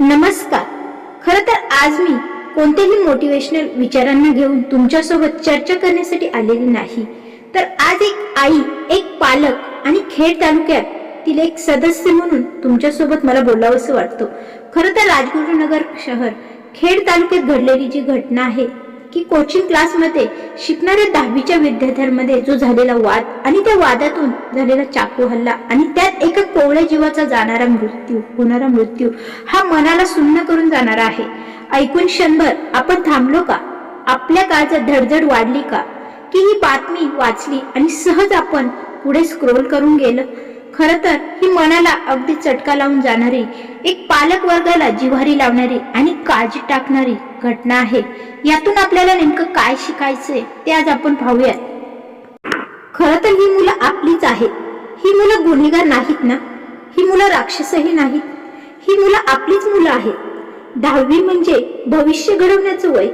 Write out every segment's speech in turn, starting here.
नमस्कार. खरं तर आज मी कोणत्याही मोटिवेशनल विचारांना घेऊन तुमच्यासोबत चर्चा करण्यासाठी आलेली नाही. तर आज एक आई एक पालक आणि खेड तालुक्यात तील एक सदस्य म्हणून तुमच्यासोबत मला बोलावंसं वाटतं. खरं तर राजगुरुनगर शहर खेड तालुक्यात घडलेली जी घटना आहे की कोचिंग क्लासमध्ये शिकणाऱ्या दहावीच्या विद्यार्थ्यांमध्ये जो झालेला वाद आणि त्या वादातून झालेला चाकू हल्ला आणि त्यात एका कोवळ्या जीवाचा जाणारा मृत्यू होणारा मृत्यू हा मनाला सुन्न करून जाणारा आहे. ऐकून क्षणभर आपण थांबलो का? आपल्या काळजात धडधड वाढली का? की ही बातमी वाचली आणि सहज आपण पुढे स्क्रोल करून गेलं? खर तर ही मनाला अगदी चटका लावून जाणारी एक पालक वर्गाला जिव्हारी लावणारी आणि काळजी टाकणारी घटना आहे. यातून आपल्याला नेमकं काय शिकायचंय ते आज आपण पाहूयात. खर तर ही मुलं आपलीच आहेत. ही मुलं गुन्हेगार नाहीत ना? ही मुलं राक्षसही नाहीत. ही मुलं आपलीच मुलं आहेत. दहावी म्हणजे भविष्य घडवण्याचं वय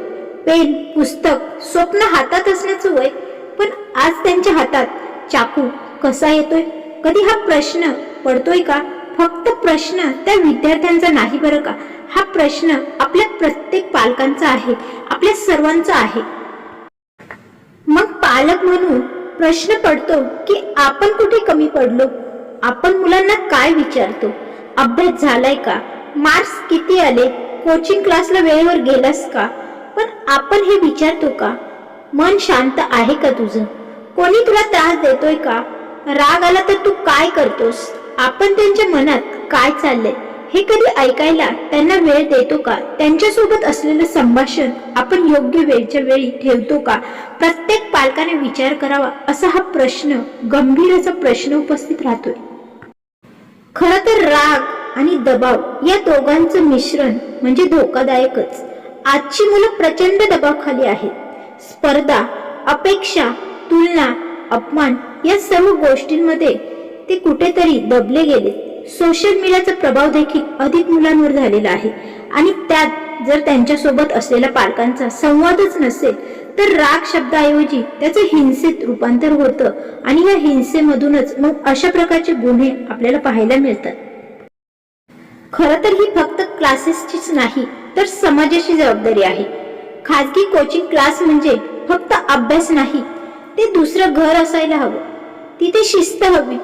पेन पुस्तक स्वप्न हातात असण्याचं वय पण आज त्यांच्या हातात चाकू कसा येतोय? कधी हा प्रश्न पडतोय का? फक्त प्रश्न त्या विद्यार्थ्यांचा नाही बरं का? हा प्रश्न आपल्या प्रत्येक पालकांचा आहे आपल्या सर्वांचा आहे. मग पालक म्हणून प्रश्न पडतो की आपण कुठे कमी पडलो? आपण मुलांना काय विचारतो? अभ्यास झालाय का? मार्क्स किती आले? कोचिंग क्लासला वेळेवर गेलास का? पण आपण हे विचारतो का? मन शांत आहे का तुझं? कोणी तुला त्रास देतोय का? राग आला तर तू काय करतोस? आपण त्यांच्या मनात काय चाललंय? हे कधी ऐकायला त्यांना वेळ देतो का? त्यांच्यासोबत असलेलं संभाषण आपण योग्य वेळच्या वेळी ठेवतो का? प्रत्येक पालकाने विचार करावा असा हा प्रश्न गंभीर असा प्रश्न उपस्थित राहतोय. खर तर राग आणि दबाव या दोघांचं मिश्रण म्हणजे धोकादायकच. आजची मुलं प्रचंड दबावाखाली आहेत. स्पर्धा अपेक्षा तुलना अपमान या सर्व गोष्टींमध्ये ते कुठेतरी दबले गेले. सोशल मीडियाचा प्रभाव देखील अधिक मुलांवर झालेला आहे. आणि त्यात जर त्यांच्यासोबत असलेल्या पालकांचा संवादच नसेल तर राग शब्दाऐवजी त्याचं हिंसेत रूपांतर होतं. आणि या हिंसेमधूनच मग अशा प्रकारचे गुन्हे आपल्याला पाहायला मिळतात. खरं तर ही फक्त क्लासेसचीच नाही तर समाजाची जबाबदारी आहे. खाजगी कोचिंग क्लास म्हणजे फक्त अभ्यास नाही ते दुसरं घर असायला हवं. तिथे शिस्त हवी.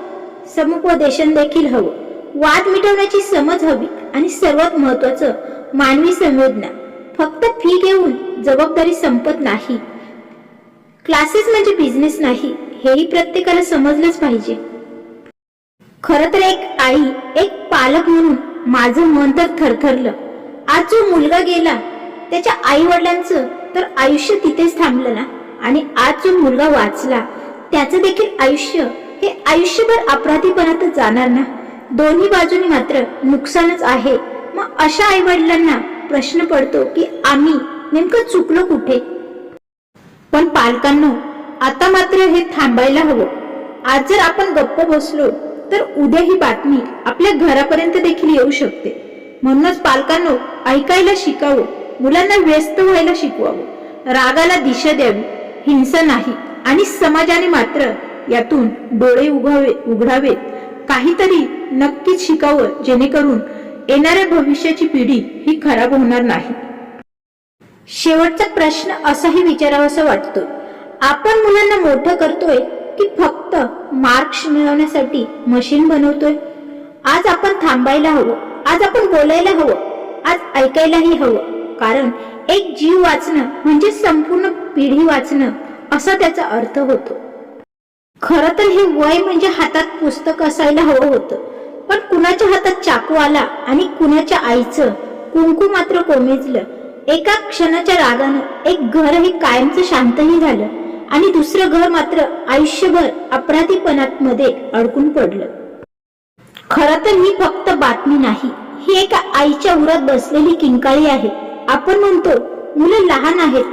समुपदेशन देखील हवं. वाद मिटवण्याची समज हवी आणि सर्वात महत्वाचं मानवी संवेदना. फक्त फी घेऊन जबाबदारी संपत नाही. क्लासेस म्हणजे बिझनेस नाही हेही प्रत्येकाला समजलंच पाहिजे. खर तर एक आई एक पालक म्हणून माझं मन तर थरथरलं. आज जो मुलगा गेला त्याच्या आई वडिलांचं तर आयुष्य तिथेच थांबलं ना? आणि आज जो मुलगा वाचला त्याचं देखील आयुष्य हे आयुष्यभर अपराधीपणातच जाणार ना? दोन्ही बाजूनी मात्र नुकसानच आहे. मग अशा आई वडिलांना प्रश्न पडतो की आम्ही नेमकं चुकलो कुठे? पण पालकांनो आता मात्र हे थांबायला हवं. आज जर आपण गप्प बसलो तर उद्या ही बातमी आपल्या घरापर्यंत देखील येऊ शकते. म्हणूनच पालकांनो ऐकायला शिकावं मुलांना व्यस्त व्हायला शिकवावं. रागाला दिशा द्यावी हिंसा नाही. आणि समाजाने मात्र यातून डोळे उघावे उघडावेत. काहीतरी नक्कीच शिकावं जेणेकरून येणाऱ्या भविष्याची पिढी ही खराब होणार नाही. शेवटचा प्रश्न असाही विचारावासा वाटतो. आपण मुलांना मोठं करतोय की फक्त मार्क्स मिळवण्यासाठी मशीन बनवतोय? आज आपण थांबायला हवं आज आपण बोलायला हवं आज ऐकायलाही हवं. कारण एक जीव वाचणं म्हणजे संपूर्ण पिढी वाचणं. असा त्याचा अर्थ होतो. खर तर हे वय म्हणजे हातात पुस्तक असायला हवं होतं. पण कुणाच्या हातात चाकू आला आणि कुणाच्या आईचं कुंकू मात्र कोमेजलं. एका क्षणाच्या रागानं एक घर हे कायमचं शांतही झालं आणि दुसरं घर मात्र आयुष्यभर अपराधीपणात मध्ये अडकून पडलं. खर तर ही फक्त बातमी नाही ही एका आईच्या उरात बसलेली किंकाळी आहे. आपण म्हणतो मुलं लहान आहेत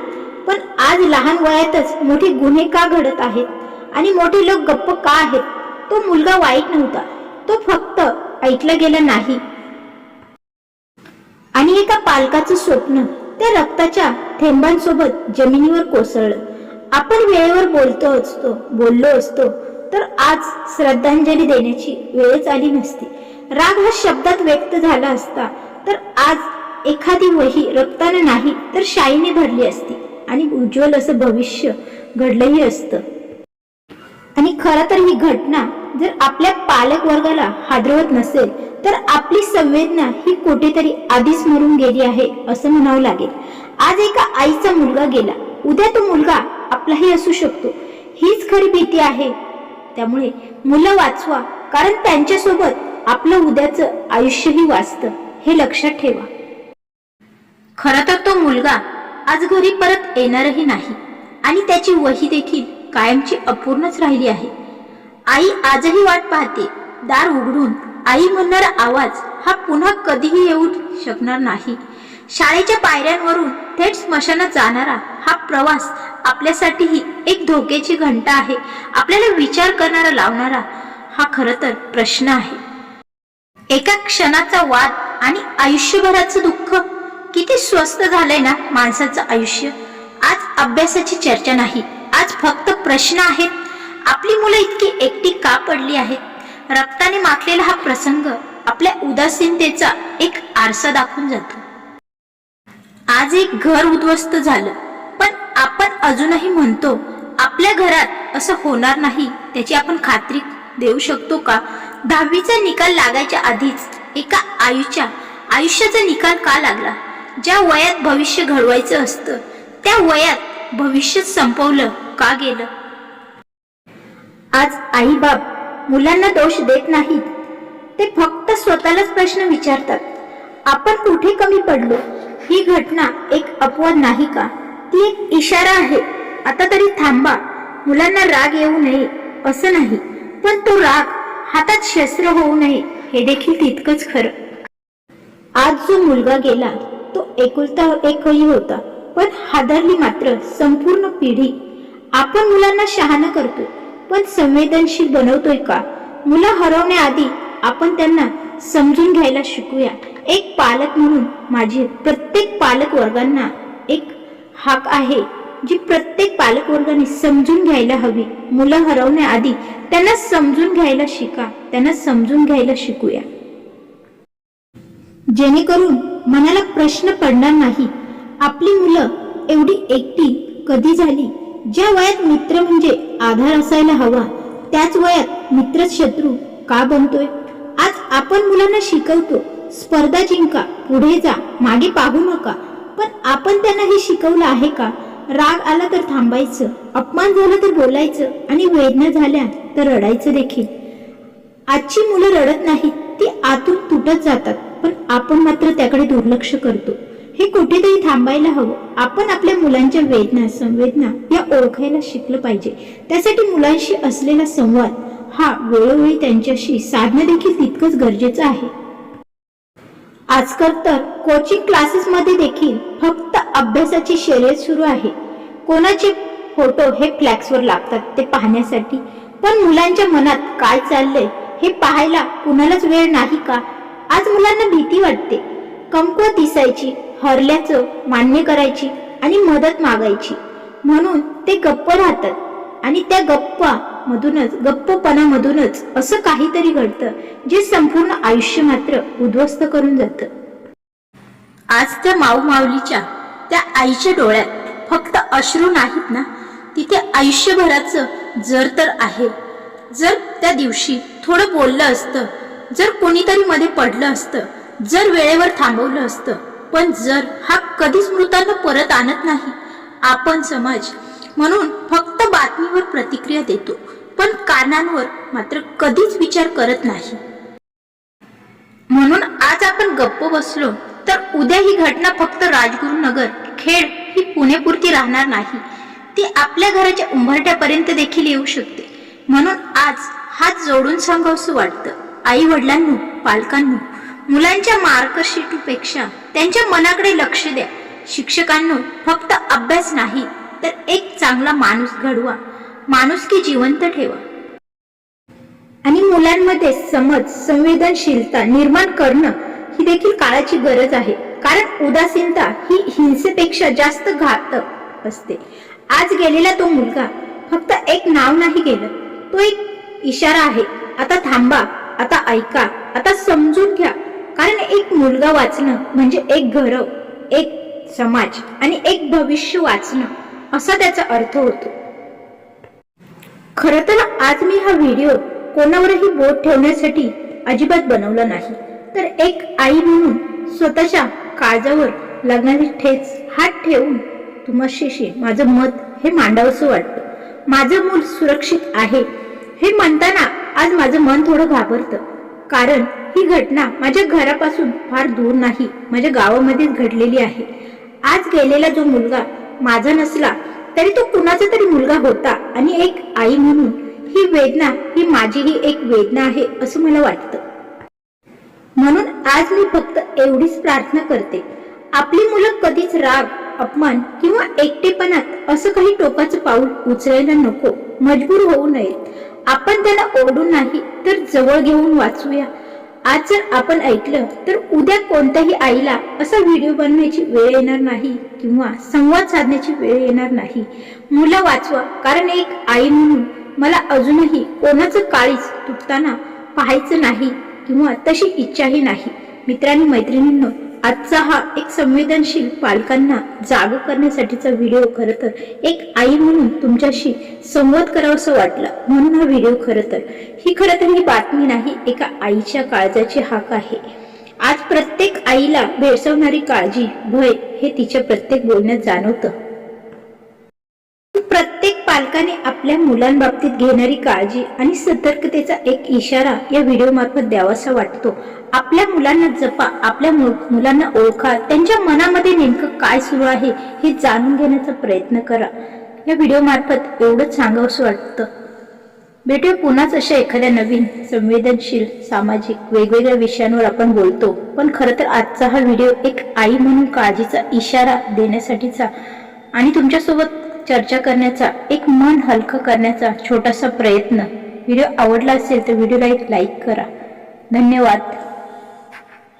पण आज लहान वयातच मोठे गुन्हे का घडत आहेत? आणि मोठे लोक गप्प का आहेत? तो मुलगा वाईट नव्हता. तो फक्त ऐकला गेला नाही. आणि एका पालकाचं स्वप्न त्या रक्ताच्या थेंबांसोबत जमिनीवर कोसळलं. आपण वेळेवर बोलतो असतो बोललो असतो तर आज श्रद्धांजली देण्याची वेळच आली नसती. राग हा शब्दात व्यक्त झाला असता तर आज एखादी वही रक्तानं नाही तर शाईने भरली असती. आणि उज्ज्वल असं भविष्य घडलंही असतं. आणि खरं तर ही घटना जर आपल्या पालक वर्गाला हादरवत नसेल तर आपली संवेदना ही कुठेतरी आधीच मरून गेली आहे असं म्हणावं लागेल. आज एका आईचा मुलगा गेला. उद्या तो मुलगा आपलाही असू शकतो. हीच खरी भीती आहे. त्यामुळे मुलं वाचवा कारण त्यांच्यासोबत आपलं उद्याचं आयुष्यही वाचतं. हे लक्षात ठेवा. खरं तर तो मुलगा आज घरी परत येणारही नाही. आणि त्याची वही देखील कायमची अपूर्णच राहिली आहे. आई आजही वाट पाहते. दार उघडून आई म्हणणारा आवाज हा पुन्हा कधीही येऊ शकणार नाही. शाळेच्या पायऱ्यांवरून थेट स्मशानात जाणारा हा प्रवास आपल्यासाठीही एक धोक्याची घंटा आहे. आपल्याला विचार करणारा लावणारा हा खरं तर प्रश्न आहे. एका क्षणाचा वाद आणि आयुष्यभराचं दुःख किती स्वस्त झालंय ना माणसाचं आयुष्य. आज अभ्यासाची चर्चा नाही आज फक्त प्रश्न आहेत. आपली मुलं इतकी एकटी का पडली आहेत? रक्ताने माखलेला हा प्रसंग आपल्या उदासीनतेचा एक आरसा दाखवून जातो. आज एक घर उद्ध्वस्त झालं पण आपण अजूनही म्हणतो आपल्या घरात असं होणार नाही त्याची आपण खात्री देऊ शकतो का? दहावीचा निकाल लागायच्या आधीच एका आयुच्या आयुष्याचा निकाल का लागला? ज्या वयात भविष्य घडवायचं असतं त्या वयात भविष्य संपवलं का गेलं? आज आई बाप मुलांना दोष देत नाहीत. ते फक्त स्वतःलाच प्रश्न विचारतात आपण कुठे कमी पडलो? ही घटना एक अपवाद नाही का? ती एक इशारा आहे. आता तरी थांबा. मुलांना राग येऊ नये असं नाही. पण तो राग हातात शस्त्र होऊ नये हे देखील तितकंच खरं. आज जो मुलगा गेला तो एकुलता एकही होता. पण हादरली मात्र संपूर्ण पिढी. आपण मुलांना शहाणं करतो पण संवेदनशील बनवतोय का? मुलं हरवण्याआधी आपण त्यांना समजून घ्यायला शिकूया. एक पालक म्हणून माझी प्रत्येक पालक वर्गांना एक हाक आहे जी प्रत्येक पालक वर्गाने समजून घ्यायला हवी. मुलं हरवण्याआधी त्यांना समजून घ्यायला शिका त्यांना समजून घ्यायला शिकूया. जेणेकरून मनाला प्रश्न पडणार नाही. आपली मुलं एवढी एकटी कधी झाली? ज्या वयात मित्र म्हणजे आधार असायला हवा त्याच वयात मित्र शत्रू का बनतोय? आज आपण मुलांना शिकवतो स्पर्धा जिंका पुढे जा मागे पाहू नका. पण आपण त्यांना हे शिकवलं आहे का? राग आला तर थांबायचं अपमान झाला तर बोलायचं आणि वेदना झाल्या तर रडायचं देखील. आजची मुलं रडत नाहीत ती आतून तुटत जातात. पण आपण मात्र त्याकडे दुर्लक्ष करतो. हे कुठेतरी थांबायला हवं. आपण आपल्या मुलांच्या वेदना संवेदना या ओळखायला शिकलं पाहिजे. त्यासाठी मुलांशी असलेला संवाद हा वेळोवेळी त्यांच्याशी साधणं देखील तितकंच गरजेचं आहे. आजकाल तर कोचिंग क्लासेस मध्ये देखील फक्त अभ्यासाची शर्यत सुरू आहे. कोणाचे फोटो हे फ्लॅक्सवर लागतात ते पाहण्यासाठी. पण मुलांच्या मनात काय चाललंय हे पाहायला कुणालाच वेळ नाही का? आज मुलांना भीती वाटते. कमकुवत दिसायची हरल्याचं मान्य करायची आणि मदत मागायची. म्हणून ते गप्प राहतात. आणि त्या गप्पा मधूनच गप्पपणामधूनच असं काहीतरी घडतं जे संपूर्ण आयुष्य मात्र उद्ध्वस्त करून जातं. आज त्या माऊ माऊलीच्या त्या आईच्या डोळ्यात फक्त अश्रू नाहीत ना? तिथे आयुष्यभराचं जर तर आहे. जर त्या दिवशी थोडं बोललं असतं जर कोणीतरी मध्ये पडलं असतं जर वेळेवर थांबवलं असतं पण जर हा कधीच मृतांना परत आणत नाही आपण समाज म्हणून फक्त बातमीवर प्रतिक्रिया देतो पण कारणांवर मात्र कधीच विचार करत नाही. म्हणून आज आपण गप्प बसलो तर उद्या ही घटना फक्त राजगुरुनगर खेड ही पुणेपुरती राहणार नाही ती आपल्या घराच्या उंबरट्यापर्यंत देखील येऊ शकते. म्हणून आज हात जोडून सांगावसं वाटतं. आई वडिलांनो पालकांनो मुलांच्या मार्कशीटपेक्षा त्यांच्या मनाकडे लक्ष द्या. शिक्षकांनो फक्त अभ्यास नाही तर एक चांगला माणूस घडवा. माणुसकी जिवंत ठेवा. आणि मुलांमध्ये समज संवेदनशीलता निर्माण करणं ही देखील काळाची गरज आहे. कारण उदासीनता ही हिंसेपेक्षा जास्त घातक असते. आज गेलेला तो मुलगा फक्त एक नाव नाही गेलं तो एक इशारा आहे. आता थांबा. आता ऐका आता समजून घ्या. कारण एक मुलगा वाचणं म्हणजे एक घर एक समाज आणि एक भविष्य वाचणं असा त्याचा अर्थ होतो. खरं तर आज मी हा व्हिडिओ कोणावरही बोट ठेवण्यासाठी अजिबात बनवला नाही. तर एक आई म्हणून स्वतःच्या काळजावर लागणारी ठेच हात ठेवून तुमशीशी माझं मत हे मांडावंसं वाटतं. माझं मूल सुरक्षित आहे हे म्हणताना आज माझं मन थोडं घाबरतं. कारण ही घटना माझ्या घरापासून फार दूर नाही. माझ्या गावामध्येच घडलेली आहे. आज गेलेला जो मुलगा माझा नसला तरी तो कुणाचा तरी मुलगा होता आणि एक आई म्हणून ही वेदना ही माझीही एक वेदना आहे असं मला वाटतं. म्हणून आज मी फक्त एवढीच प्रार्थना करते. आपली मुलं कधीच राग अपमान किंवा एकटेपणात असं काही टोकाचं पाऊल उचलायला नको. मजबूर होऊ नये. आपण त्याला ओरडून नाही तर जवळ घेऊन वाचूया. आज जर आपण ऐकलं तर उद्या कोणत्याही आईला असा व्हिडिओ बनवायची वेळ येणार नाही किंवा संवाद साधण्याची वेळ येणार नाही. मुलं वाचवा कारण एक आई म्हणून मला अजूनही कोणाचं काळीच तुटताना पाहायचं नाही किंवा तशी इच्छाही नाही. मित्रांनी मैत्रिणींनो आजचा हा एक संवेदनशील पालकांना जागू करण्यासाठीचा व्हिडिओ खरं तर एक आई म्हणून तुमच्याशी संवाद करावंसं वाटलं. म्हणून हा व्हिडिओ खरं तर. ही खरं तर ही बातमी नाही एका आईच्या काळजाची हाक आहे. आज प्रत्येक आईला भेडसावणारी काळजी भय हे तिच्या प्रत्येक बोलण्यात जाणवतं. आपल्या मुलांबाबतीत घेणारी काळजी आणि सतर्कतेचा एक इशारा या व्हिडिओ मार्फत द्यावासा वाटतो. आपल्या मुलांना जपा आपल्या मु- मुलांना ओळखा. त्यांच्या मनामध्ये नेमकं काय सुरू आहे हे जाणून घेण्याचा प्रयत्न करा. या व्हिडिओ मार्फत एवढंच सांगावंसं वाटतं. भेटूया पुन्हाच अशा एखाद्या नवीन संवेदनशील सामाजिक वेगवेगळ्या विषयांवर आपण बोलतो. पण खरं तर आजचा हा व्हिडिओ एक आई म्हणून काळजीचा इशारा देण्यासाठीचा आणि तुमच्यासोबत चर्चा करण्याचा एक मन हलकं करण्याचा छोटासा प्रयत्न. व्हिडिओ आवडला असेल तर व्हिडिओला एक लाईक करा. धन्यवाद.